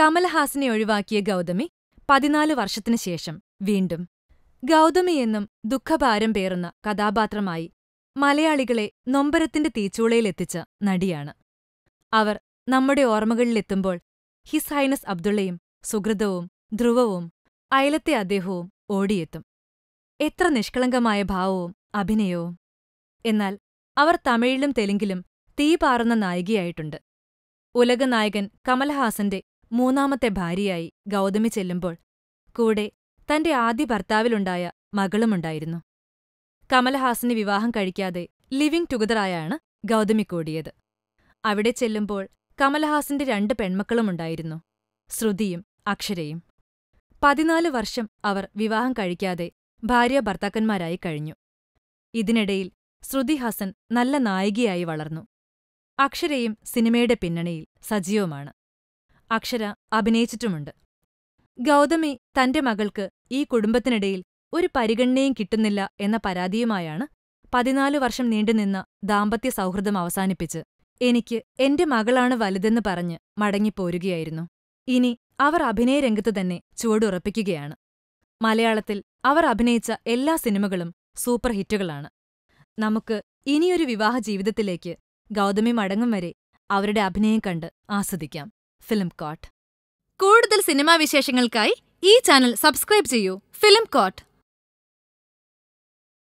കമൽഹാസനെ ഒഴിവാക്കിയ ഗൗതമി പതിനാല് വർഷത്തിനു ശേഷം വീണ്ടും ഗൗതമി എന്നും ദുഃഖഭാരം പേറുന്ന കഥാപാത്രമായി മലയാളികളെ നൊമ്പരത്തിന്റെ തീച്ചൂളയിലെത്തിച്ച നടിയാണ്. അവർ നമ്മുടെ ഓർമ്മകളിലെത്തുമ്പോൾ ഹിസ് ഹൈനസ് അബ്ദുള്ളയും സുഹൃതവും ധ്രുവവും അയലത്തെ അദ്ദേഹവും ഓടിയെത്തും. എത്ര നിഷ്കളങ്കമായ ഭാവവും അഭിനയവും. എന്നാൽ അവർ തമിഴിലും തെലുങ്കിലും തീ പാറുന്ന നായികയായിട്ടുണ്ട്. ഉലകനായകൻ കമൽഹാസന്റെ മൂന്നാമത്തെ ഭാര്യയായി ഗൗതമി ചെല്ലുമ്പോൾ കൂടെ തന്റെ ആദ്യ ഭർത്താവിലുണ്ടായ മകളുമുണ്ടായിരുന്നു. കമൽഹാസന് വിവാഹം കഴിക്കാതെ ലിവിംഗ് ടുഗദറായാണ് ഗൗതമി കൂടിയത്. അവിടെ ചെല്ലുമ്പോൾ കമൽഹാസന്റെ രണ്ട് പെൺമക്കളുമുണ്ടായിരുന്നു ശ്രുതിയും അക്ഷരയും. പതിനാല് വർഷം അവർ വിവാഹം കഴിക്കാതെ ഭാര്യ ഭർത്താക്കന്മാരായി കഴിഞ്ഞു. ഇതിനിടയിൽ ശ്രുതി ഹസൻ നല്ല നായികയായി വളർന്നു. അക്ഷരയും സിനിമയുടെ പിന്നണിയിൽ സജീവമാണ്. അക്ഷര അഭിനയിച്ചിട്ടുമുണ്ട്. ഗൗതമി തന്റെ മകൾക്ക് ഈ കുടുംബത്തിനിടയിൽ ഒരു പരിഗണനയും കിട്ടുന്നില്ല എന്ന പരാതിയുമായാണ് പതിനാലു വർഷം നീണ്ടുനിന്ന ദാമ്പത്യ സൗഹൃദം അവസാനിപ്പിച്ച് എനിക്ക് എന്റെ മകളാണ് വലുതെന്ന് പറഞ്ഞ് മടങ്ങിപ്പോരുകയായിരുന്നു. ഇനി അവർ അഭിനയരംഗത്ത് തന്നെ ചുവടുറപ്പിക്കുകയാണ്. മലയാളത്തിൽ അവർ അഭിനയിച്ച എല്ലാ സിനിമകളും സൂപ്പർ ഹിറ്റുകളാണ്. നമുക്ക് ഇനിയൊരു വിവാഹ ജീവിതത്തിലേക്ക് ഗൗതമി മടങ്ങും വരെ അവരുടെ അഭിനയം കണ്ട് ആസ്വദിക്കാം. Film court. കൂടുതൽ സിനിമാ വിശേഷങ്ങൾക്കായി ഈ ചാനൽ സബ്സ്ക്രൈബ് ചെയ്യൂ. Film coat.